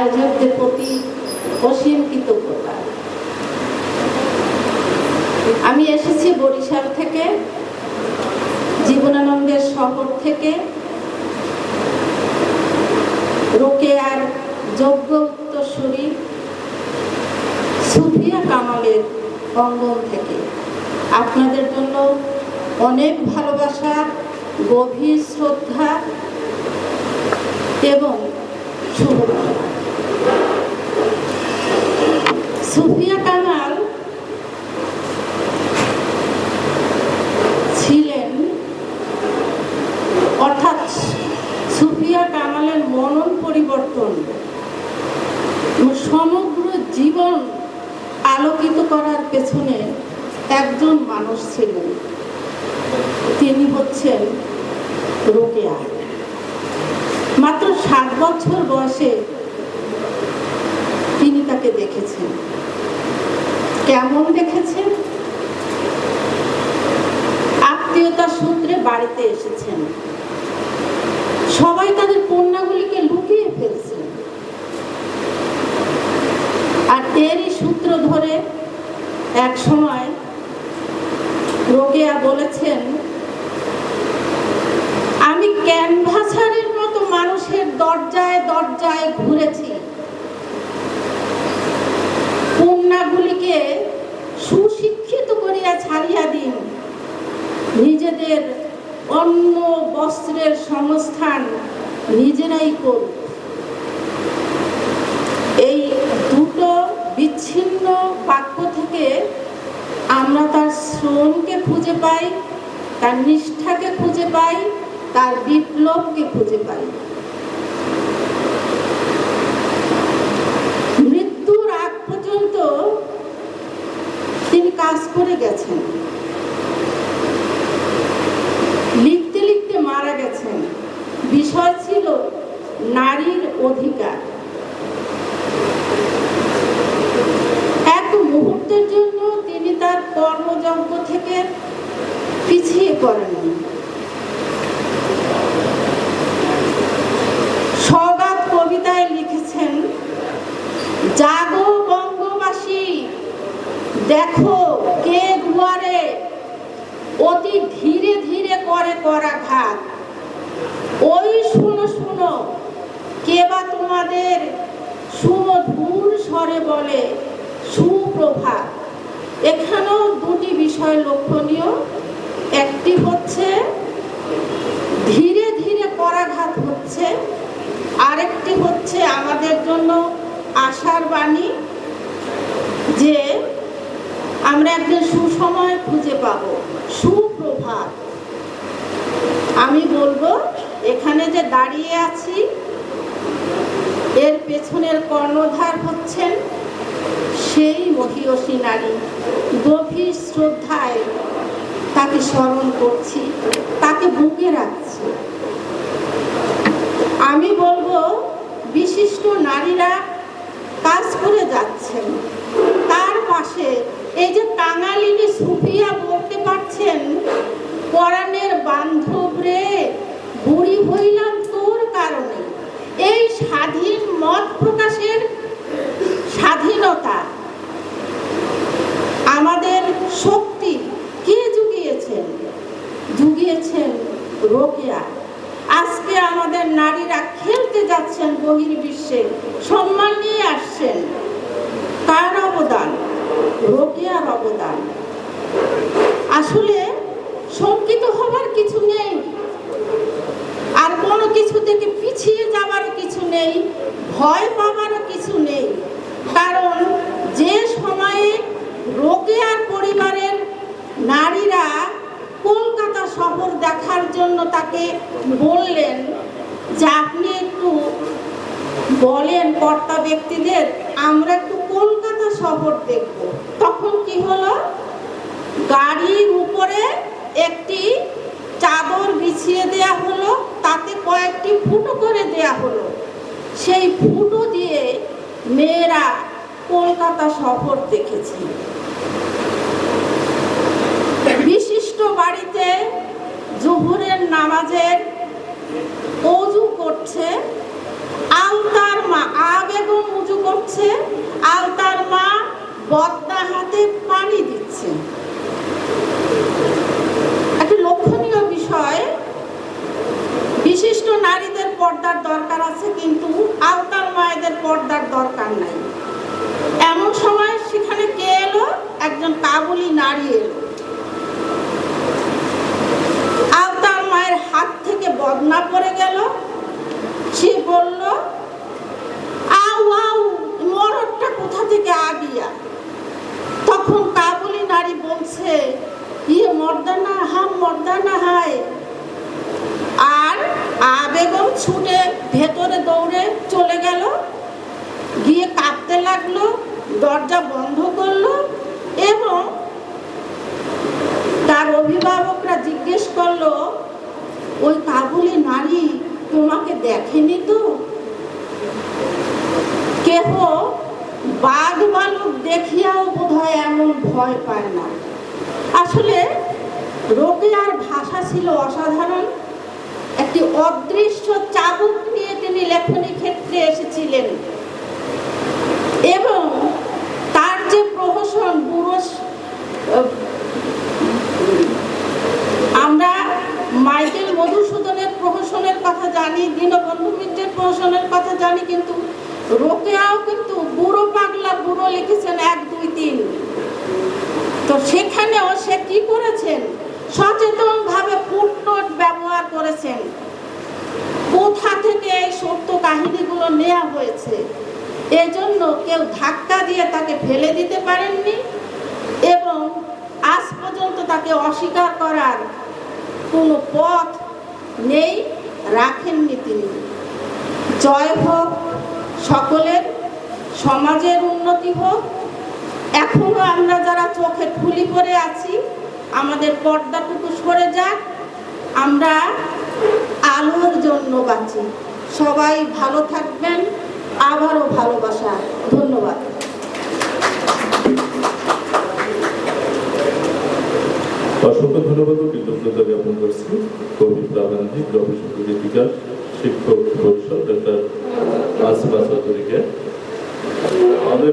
আয়োজকদের প্রতি অসীম কৃতজ্ঞতা। আমি এসেছি বরিশাল থেকে, জীবনানন্দের শহর থেকে। রোকেয়ার যোগ্য উত্তরসূরি সুফিয়া কামালের অঙ্গন থেকে। আপনাদের জন্য অনেক ভালোবাসা, গভীর শ্রদ্ধা এবং শুভকামনা। সুফিয়া কামাল ছিলেন, অর্থাৎ সুফিয়া কামালের মনন পরিবর্তন সমগ্র জীবন আলোকিত করার পেছনে একজন মানুষ ছিলেন। তিনি হচ্ছেন রোকেয়া। মাত্র সাত বছর বয়সে তিনি তাকে দেখেছেন। কেমন দেখেছেন? আত্মীয়তা সূত্রে বাড়িতে এসেছেন। সবাই তাদের কন্যাগুলিকে লুকিয়ে ফেলছেন আর এরই সূত্র ধরে এক সময় রোকেয়া বলেছেন, আমি ক্যানভাসারের মতো মানুষের দরজায় দরজায় ঘুরেছি। কন্যাগুলিকে অন্য বস্ত্রের সংস্থান নিজেরাই করুক এই দুটো বিচ্ছিন্ন বাক্য থেকে আমরা তার শ্রমকে খুঁজে পাই, তার নিষ্ঠাকে খুঁজে পাই, তার বিপ্লবকে খুঁজে পাই। মৃত্যুর আগ পর্যন্ত তিনি কাজ করে গেছেন। বিষয় ছিল নারীর অধিকার। এক মুহূর্তের জন্য তিনি তার কর্মযজ্ঞ থেকে পিছিয়ে পড়েননি সগাত কবিতায় লিখেছেন, জাগো বঙ্গবাসী, দেখো কে দুয়ারে, অতি ধীরে ধীরে করে করা করাঘাত। ওই শুনো শুনো। কে বা তোমাদের সুমধুর স্বরে বলে? সুপ্রভাত এখানেও দুটি বিষয় লক্ষণীয়। একটি হচ্ছে, ধীরে ধীরে পরাঘাত হচ্ছে। আরেকটি হচ্ছে আমাদের জন্য আশার বাণী যে আমরা একদিন সুসময় খুঁজে পাব। সুপ্রভাত আমি বলব এখানে যে দাঁড়িয়ে আছি, এর পেছনের কর্ণধার হচ্ছেন সেই মহিয়সী নারী। গভীর শ্রদ্ধায় তাকে স্মরণ করছি, তাকে বুকে রাখছি। আমি বলব, বিশিষ্ট নারীরা কাজ করে যাচ্ছেন। তার পাশে এই যে কাঙালিনী সুফিয়া বলতে পারছেন, পরাণের বান্ধব রে বুড়ি হইলাম তোর কারণে এই স্বাধীন মত প্রকাশের স্বাধীনতা। আমাদের শক্তি কে জুগিয়েছেন? জুগিয়েছেন রোকেয়া। আজকে আমাদের নারীরা খেলতে যাচ্ছেন বহির্বিশ্বে। সম্মান নিয়ে আসছেন। কার অবদান? রোকেয়ার অবদান। আসলে শঙ্কিত হবার কিছু নেই। আর কোনো কিছু থেকে পিছিয়ে যাবারও কিছু নেই ভয় পাবারও কিছু নেই। কারণ যে সময়ে রোকেয়ার পরিবারের নারীরা কলকাতা শহর দেখার জন্য তাকে বললেন, যে আপনি একটু বলেন কর্তা ব্যক্তিদের, আমরা একটু কলকাতা শহর দেখব। তখন কি হলো? গাড়ির উপরে একটি চাদর বিছিয়ে দেয়া হলো, তাতে কয়েকটি ফুটো করে দেয়া হলো। সেই ফুটো দিয়ে মেয়েরা কলকাতা শহর দেখেছি। বিশিষ্ট বাড়িতে জহুরের নামাজের অজু করছে আলতার মা আবে বেগম উঁচু করছে আলতার মা বদ্দা হাতে পানি দিচ্ছে একটা লক্ষণীয় বিষয় বিশিষ্ট নারীদের পর্দার দরকার আছে, কিন্তু আলতার মায়েদের পর্দার দরকার নাই। এমন সময় সেখানে কে এলো? একজন কাবুলি নারী এলো আলতার মায়ের হাত থেকে বদনা পড়ে গেল সে বলল আউ আউ মরদটা কোথা থেকে আগিয়া তখন কাবুলি নারী বলছে ইয়ে মর্দানা হাম মর্দানা হায় আর আবেগম ছুটে ভেতরে দৌড়ে চলে গেল। গিয়ে কাঁপতে লাগল, দরজা বন্ধ করল এবং তার অভিভাবকরা জিজ্ঞেস করল, ওই কাবুলি নারী তোমাকে দেখেনি তো? কেহ বাঘ বালক দেখিয়াও বোধহয় এমন ভয় পায় না। আসলে রোগে আর ভাষা ছিল অসাধারণ। একটি অদৃশ্য চাবুক নিয়ে তিনি লেখনী ক্ষেত্রে এসেছিলেন। এবং তার যে প্রহসন বুড়ো আমরা মাইকেল মধুসূদনের প্রহসনের কথা জানি, দীনবন্ধু মিত্রের প্রহসনের কথা জানি, কিন্তু রোকেয়াও কিন্তু বুড়ো পাগলা বুড়ো লিখেছেন এক দুই তিন। তো সেখানেও সে কি করেছেন? সচেতন ভাবে ফুটনোট ব্যবহার করেছেন। কোথা থেকে এই সত্য কাহিনীগুলো নেওয়া হয়েছে? এজন্য কেউ ধাক্কা দিয়ে তাকে ফেলে দিতে পারেননি এবং আজ পর্যন্ত তাকে অস্বীকার করার কোনো পথ নেই, রাখেননি তিনি। জয় হোক সকলের, সমাজের উন্নতি হোক। এখনও আমরা যারা চোখে ঠুলি পরে আছি আমাদের পর্দাটুকু সরে যাক। আমরা আলোর জন্য বাঁচি। সবাই ভালো থাকবেন। আবারও ভালোবাসা। ধন্যবাদ। অসংখ্য ধন্যবাদ কৃতজ্ঞতা জ্ঞাপন করছি। কবি প্রাবন্ধিক গবেষক গীতিকার শিক্ষক পরিষদ ডক্টর আসিফা চৌধুরীকে আমাদের